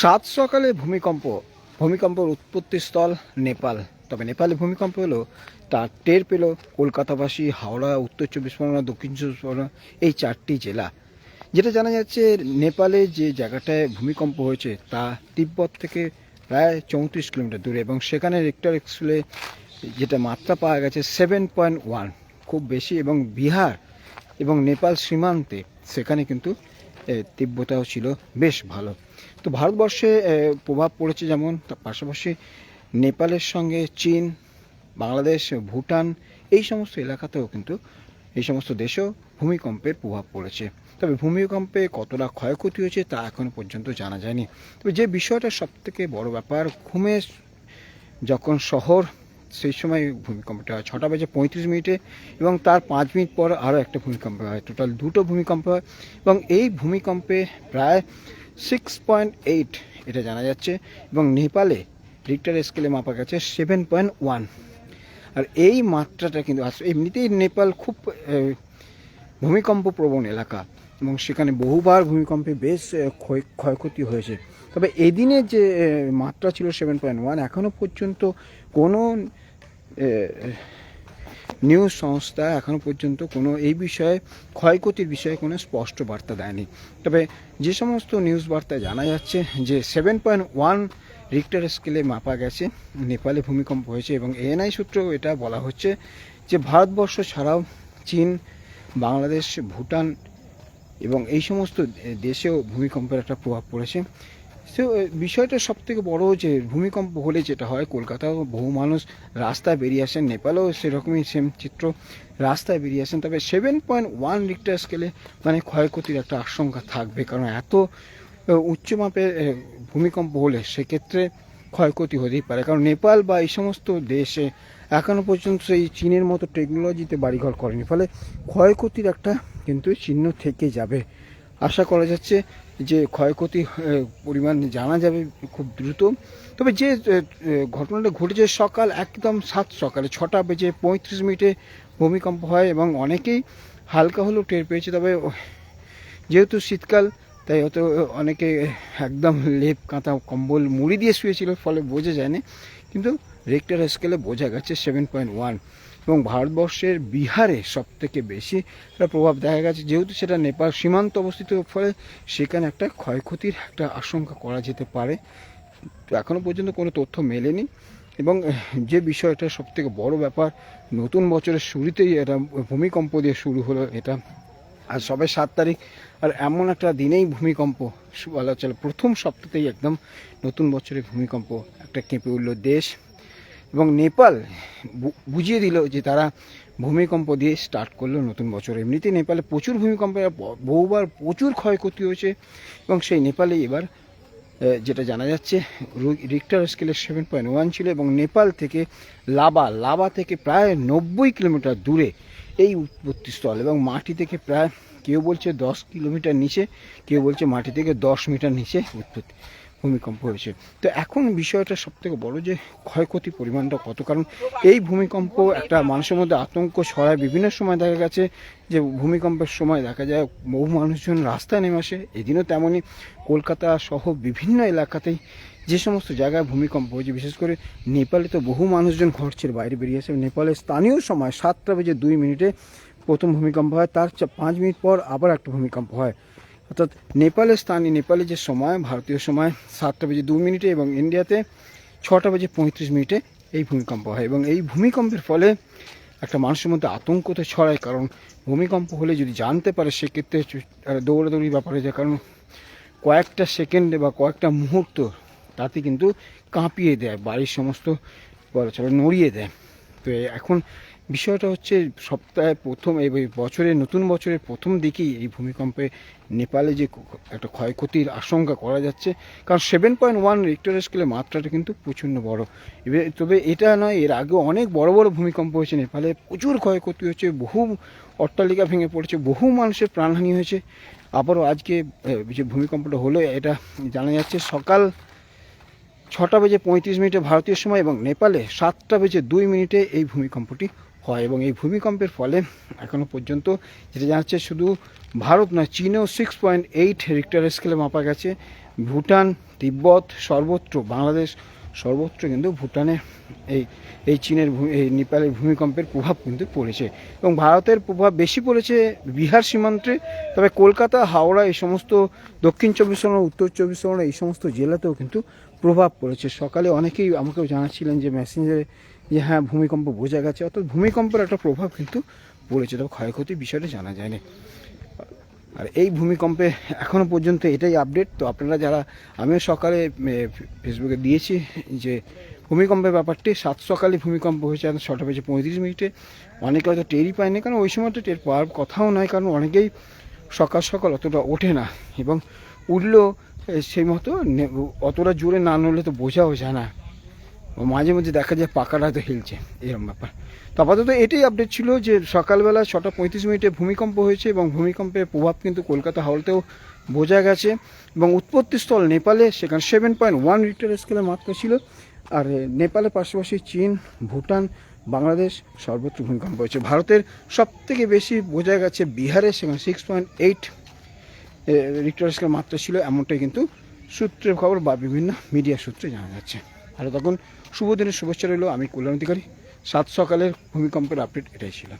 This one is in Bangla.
সাত সকালে ভূমিকম্প, ভূমিকম্পের উৎপত্তিস্থল নেপাল। তবে নেপালে ভূমিকম্প হলো তার টের পেল কলকাতাবাসী, হাওড়া, উত্তর চব্বিশ পরগনা, দক্ষিণ চব্বিশ পরগনা, এই চারটি জেলা। যেটা জানা যাচ্ছে, নেপালে যে জায়গাটায় ভূমিকম্প হয়েছে, তা তিব্বত থেকে প্রায় চৌত্রিশ কিলোমিটার দূরে এবং সেখানে রেক্টার স্কুলে যেটা মাত্রা পাওয়া গেছে সেভেন পয়েন্ট ওয়ান, খুব বেশি। এবং বিহার এবং নেপাল সীমান্তে সেখানে কিন্তু তীব্রতাও ছিল বেশ ভালো। তো ভারতবর্ষে প্রভাব পড়েছে যেমন, তার পাশাপাশি নেপালের সঙ্গে চীন, বাংলাদেশ, ভুটান, এই সমস্ত এলাকাতেও কিন্তু এই সমস্ত দেশেও ভূমিকম্পের প্রভাব পড়েছে। তবে ভূমিকম্পে কতটা ক্ষয়ক্ষতি হয়েছে তা এখনও পর্যন্ত জানা যায়নি। তবে যে বিষয়টা সবথেকে বড় ব্যাপার, ঘুমে যখন শহর সেই সময় ভূমিকম্পটা হয়। ছটা বেজে পঁয়ত্রিশ মিনিটে এবং তার পাঁচ মিনিট পর আরও একটা ভূমিকম্প হয়। টোটাল দুটো ভূমিকম্প হয় এবং এই ভূমিকম্পে প্রায় সিক্স পয়েন্ট এইট এটা জানা যাচ্ছে এবং নেপালে রিক্টার স্কেলে মাপা গেছে সেভেন পয়েন্ট ওয়ান আর এই মাত্রাটা কিন্তু আস- এমনিতেই নেপাল খুব ভূমিকম্প প্রবণ এলাকা এবং সেখানে বহুবার ভূমিকম্পে বেশ ক্ষয় ক্ষয়ক্ষতি হয়েছে। তবে এদিনের যে মাত্রা ছিল সেভেন পয়েন্ট ওয়ান এখনও পর্যন্ত কোনো নিউজ সংস্থা এখনও পর্যন্ত কোনো এই বিষয়ে, ক্ষয়ক্ষতির বিষয়ে কোনো স্পষ্ট বার্তা দেয়নি। তবে যে সমস্ত নিউজ বার্তায় জানা যাচ্ছে যে সেভেন পয়েন্ট ওয়ান রিক্টার স্কেলে মাপা গেছে, নেপালে ভূমিকম্প হয়েছে এবং এএনআই সূত্রেও এটা বলা হচ্ছে যে ভারতবর্ষ ছাড়াও চীন, বাংলাদেশ, ভুটান এবং এই সমস্ত দেশেও ভূমিকম্পের একটা প্রভাব পড়েছে। তো বিষয়টা সব থেকে বড় যে ভূমিকম্প হলে যেটা হয়, কলকাতাও বহু মানুষ রাস্তায় বেরিয়ে আসেন, নেপালেও সেরকমই সেম চিত্র, রাস্তায় বেরিয়ে আসেন। তবে সেভেন পয়েন্ট ওয়ান রিক্টার স্কেলে মানে ক্ষয়ক্ষতির একটা আশঙ্কা থাকবে, কারণ এত উচ্চ মাপের ভূমিকম্প হলে সেক্ষেত্রে ক্ষয়ক্ষতি হতেই পারে। কারণ নেপাল বা এই সমস্ত দেশে এখনও পর্যন্ত সেই চীনের মতো টেকনোলজিতে বাড়িঘর করেনি। ফলে ক্ষয়ক্ষতির একটা কিন্তু চিহ্ন থেকে যাবে। আশা করা যাচ্ছে যে ক্ষয়ক্ষতি পরিমাণ জানা যাবে খুব দ্রুত। তবে যে ঘটনাটা ঘটেছে সকাল একদম সাত সকালে, ছটা বেজে পঁয়ত্রিশ মিনিটে ভূমিকম্প হয় এবং অনেকেই হালকা হলেও টের পেয়েছে। তবে যেহেতু শীতকাল, তাই হয়তো অনেকে একদম লেপ, কাঁথা, কম্বল, মুড়ি দিয়ে শুয়েছিল, ফলে বোঝা যায়নি। কিন্তু রেক্টার স্কেলে বোঝা গেছে সেভেন পয়েন্ট ওয়ান এবং ভারতবর্ষের বিহারে সব থেকে বেশি প্রভাব দেখা গেছে, যেহেতু সেটা নেপাল সীমান্ত অবস্থিত, ফলে সেখানে একটা ক্ষয়ক্ষতির একটা আশঙ্কা করা যেতে পারে। তো এখনও পর্যন্ত কোনো তথ্য মেলেনি। এবং যে বিষয়টা সব থেকে বড় ব্যাপার, নতুন বছরের শুরুতেই এটা ভূমিকম্প দিয়ে শুরু হলো এটা। আর সবে সাত তারিখ, আর এমন একটা দিনেই ভূমিকম্প বলা চলে, প্রথম সপ্তাহতেই একদম নতুন বছরে ভূমিকম্প একটা কেঁপে উঠল দেশ। এবং নেপাল বুঝিয়ে দিল যে তারা ভূমিকম্প দিয়ে স্টার্ট করল নতুন বছর। এমনিতে নেপালে প্রচুর ভূমিকম্পে, বহুবার প্রচুর ক্ষয়ক্ষতি হয়েছে এবং সেই নেপালে এবার যেটা জানা যাচ্ছে রিক্টার স্কেলে সেভেন পয়েন্ট ওয়ান ছিল এবং নেপাল থেকে লাবা লাবা থেকে প্রায় নব্বই কিলোমিটার দূরে এই উৎপত্তিস্থল এবং মাটি থেকে প্রায় কেউ বলছে দশ কিলোমিটার নিচে, কেউ বলছে মাটি থেকে দশ মিটার নিচে উৎপত্তি। ভূমিকম্প হয়েছে। তো এখন বিষয়টা সব থেকে বড় যে ক্ষয়ক্ষতি পরিমাণটা কত? কারণ এই ভূমিকম্প একটা মানুষের মধ্যে আতঙ্ক ছড়ায়। বিভিন্ন সময় দেখা গেছে যে ভূমিকম্পের সময় দেখা যায় বহু মানুষজন রাস্তায় নেমে আসে। এদিনও তেমনই কলকাতা সহ বিভিন্ন এলাকাতেই যে সমস্ত জায়গায় ভূমিকম্প হয়েছে, বিশেষ করে নেপালে তো বহু মানুষজন ঘর ছেড়ে বাইরে বেরিয়ে আসে। নেপালের স্থানীয় সময় সাতটা বেজে দুই মিনিটে প্রথম ভূমিকম্প হয়। তার পাঁচ মিনিট পর আবার একটা ভূমিকম্প হয়। অর্থাৎ নেপালের স্থানীয় নেপালে যে সময়, ভারতীয় সময়, সাতটা বেজে দু মিনিটে এবং ইন্ডিয়াতে ছটা বেজে পঁয়ত্রিশ মিনিটে এই ভূমিকম্প হয় এবং এই ভূমিকম্পের ফলে একটা মানুষের মধ্যে আতঙ্ক তো ছড়ায়, কারণ ভূমিকম্প হলে যদি জানতে পারে সেক্ষেত্রে দৌড়াদৌড়ি ব্যাপার হয়ে যায় কারণ কয়েকটা সেকেন্ডে বা কয়েকটা মুহূর্ত তাতে কিন্তু কাঁপিয়ে দেয়, বাড়ির সমস্ত বলা চলে নড়িয়ে দেয়। তো এখন বিষয়টা হচ্ছে সপ্তাহে প্রথম, এই বছরের, নতুন বছরের প্রথম দিকেই এই ভূমিকম্পে নেপালে যে একটা ক্ষয়ক্ষতির আশঙ্কা করা যাচ্ছে। কারণ সেভেন পয়েন্ট ওয়ান রিক্টার স্কেলের মাত্রাটা কিন্তু প্রচণ্ড বড়। এবার, তবে এটা নয়, এর আগে অনেক বড় বড় ভূমিকম্প হয়েছে নেপালে। প্রচুর ক্ষয়ক্ষতি হয়েছে বহু অট্টালিকা ভেঙে পড়েছে, বহু মানুষের প্রাণহানি হয়েছে। আবারও আজকে যে ভূমিকম্পটা হলো, এটা জানা যাচ্ছে, সকাল ছটা বেজে পঁয়ত্রিশ মিনিটে ভারতীয় সময় এবং নেপালে সাতটা বেজে দুই মিনিটে এই ভূমিকম্পটি হয় এবং এই ভূমিকম্পের ফলে এখনও পর্যন্ত যেটা জানাচ্ছে শুধু ভারত নয়, চীনেও সিক্স পয়েন্ট এইট রিক্টার স্কেলে মাপা গেছে। ভুটান, তিব্বত সর্বত্র, বাংলাদেশ সর্বত্র কিন্তু ভুটানে এই এই চীনের এই নেপালের ভূমিকম্পের প্রভাব কিন্তু পড়েছে। এবং ভারতের প্রভাব বেশি পড়েছে বিহার সীমান্তে, তবে কলকাতা, হাওড়া এই সমস্ত দক্ষিণ চব্বিশ পরগনা, উত্তর চব্বিশ পরগনা এই সমস্ত জেলাতেও কিন্তু প্রভাব পড়েছে। সকালে অনেকেই আমাকেও জানাচ্ছিলেন যে মেসেঞ্জারে যে হ্যাঁ ভূমিকম্প বোঝা গেছে। অর্থাৎ ভূমিকম্পের একটা প্রভাব কিন্তু পড়েছে। তবে ক্ষয়ক্ষতির বিষয়টা জানা যায়নি। আর এই ভূমিকম্পে এখনও পর্যন্ত এটাই আপডেট তো আপনারা যারা, আমিও সকালে ফেসবুকে দিয়েছি যে ভূমিকম্পের ব্যাপারটি। সাত সকালে ভূমিকম্প হয়েছে, এখন ছটা বেজে পঁয়ত্রিশ মিনিটে। অনেকে হয়তো টেরই পায়নি, কারণ ওই সময়টা টের পাওয়ার কথাও নয়, কারণ অনেকেই সকাল সকাল অতটা ওঠে না। এবং উঠলেও সেই মতো অতটা জোরে না নড়লে তো বোঝাও যায় না। মাঝে মধ্যে দেখা যায় পাকাটা তো হিলছে এরকম ব্যাপার। তো আপাতত এটাই আপডেট ছিল যে সকালবেলা ছটা পঁয়ত্রিশ মিনিটে ভূমিকম্প হয়েছে এবং ভূমিকম্পের প্রভাব কিন্তু কলকাতা হাওড়াতেও বোঝা গেছে এবং উৎপত্তিস্থল নেপালে সেখানে সেভেন পয়েন্ট ওয়ান রিক্টার স্কেলের মাত্রা ছিল। আর নেপালের পাশাপাশি চীন, ভুটান, বাংলাদেশ সর্বত্র ভূমিকম্প হয়েছে। ভারতের সব থেকে বেশি বোঝা গেছে বিহারে সেখানে সিক্স পয়েন্ট এইট রিক্টার স্কেলের মাত্রা ছিল, এমনটাই কিন্তু সূত্রের খবর বা বিভিন্ন মিডিয়া সূত্রে জানা যাচ্ছে। ভালো তখন শুভ দিনের শুভেচ্ছা রইল, আমি কল্যাণ অধিকারী সাত সকালের ভূমিকম্পের আপডেট এটাই ছিল।